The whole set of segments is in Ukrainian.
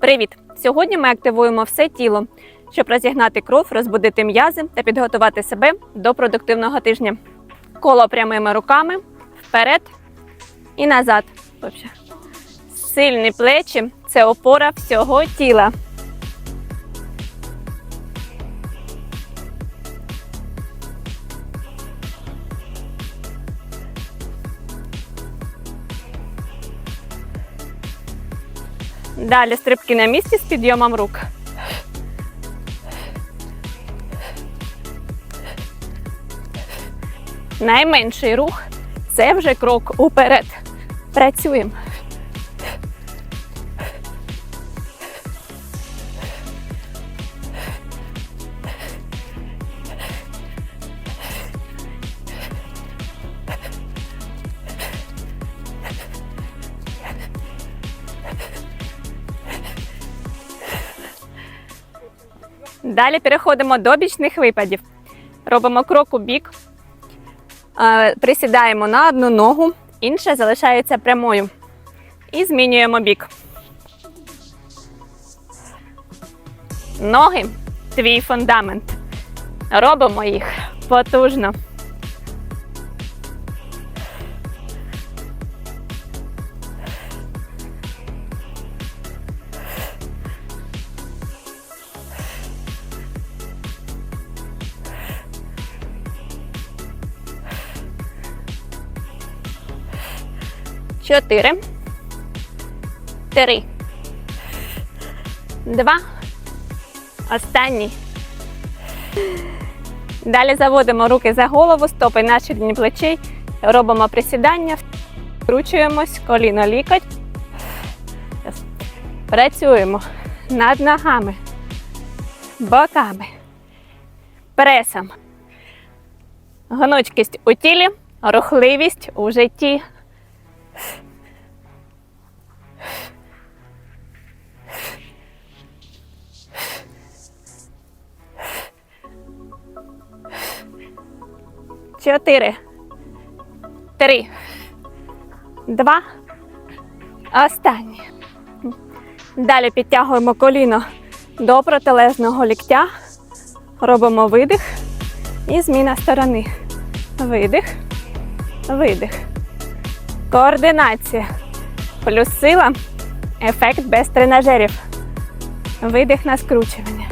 Привіт! Сьогодні ми активуємо все тіло, щоб розігнати кров, розбудити м'язи та підготувати себе до продуктивного тижня. Коло прямими руками вперед і назад. Сильні плечі це опора всього тіла. Далі стрибки на місці з підйомом рук. Найменший рух це вже крок уперед. Працюємо. Далі переходимо до бічних випадів. Робимо крок у бік, присідаємо на одну ногу, інша залишається прямою. І змінюємо бік. Ноги твій фундамент. Робимо їх потужно. Чотири. Три. Два. Останній. Далі заводимо руки за голову, стопи на ширині плечей. Робимо присідання, вкручуємось, коліно лікоть. Працюємо над ногами, боками, пресом. Гнучкість у тілі, рухливість у житті. Чотири. Три. Два. Останнє. Далі підтягуємо коліно до протилежного ліктя. Робимо видих і зміна сторони. Видих. Видих. Координація. Плюс сила. Ефект без тренажерів. Видих на скручування.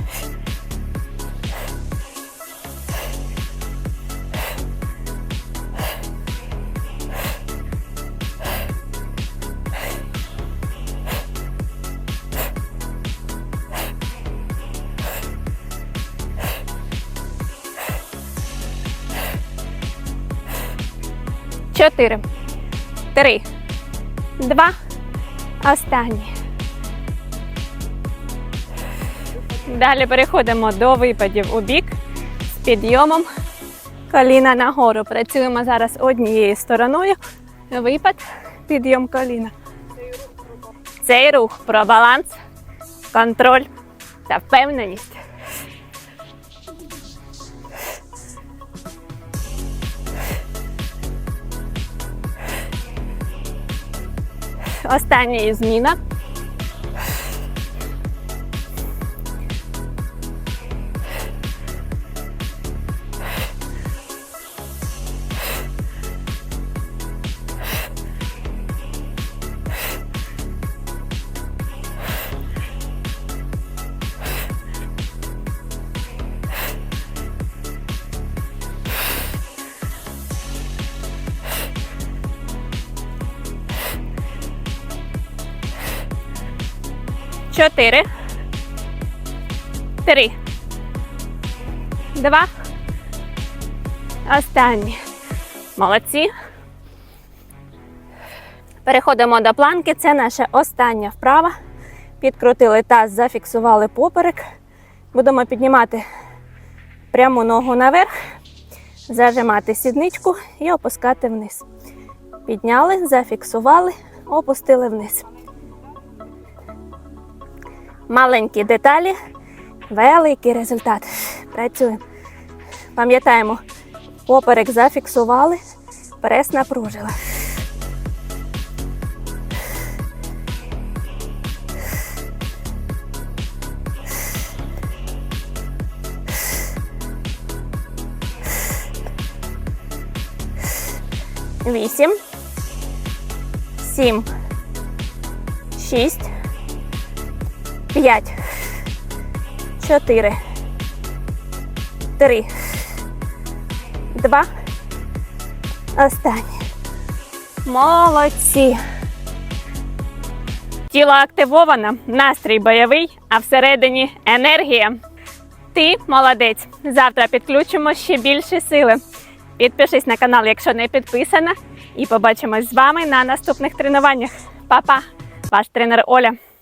Чотири. Три. Два. Останні. Далі переходимо до випадів у бік з підйомом коліна нагору. Працюємо зараз однією стороною. Випад, підйом коліна. Цей рух про баланс, контроль та впевненість. Остання зміна. Чотири. Три. Два. Останні. Молодці. Переходимо до планки. Це наша остання вправа. Підкрутили таз, зафіксували поперек. Будемо піднімати пряму ногу наверх, зажимати сідничку і опускати вниз. Підняли, зафіксували, опустили вниз маленькі деталі, великий результат. Працюємо. Пам'ятаємо, поперек зафіксували, прес напружила. Вісім, сім, шість п'ять, чотири, три, два. Останнє. Молодці. Тіло активовано, настрій бойовий, а всередині енергія. Ти молодець. Завтра підключимо ще більше сили. Підпишись на канал, якщо не підписана, і побачимось з вами на наступних тренуваннях. Па-па, ваш тренер Оля.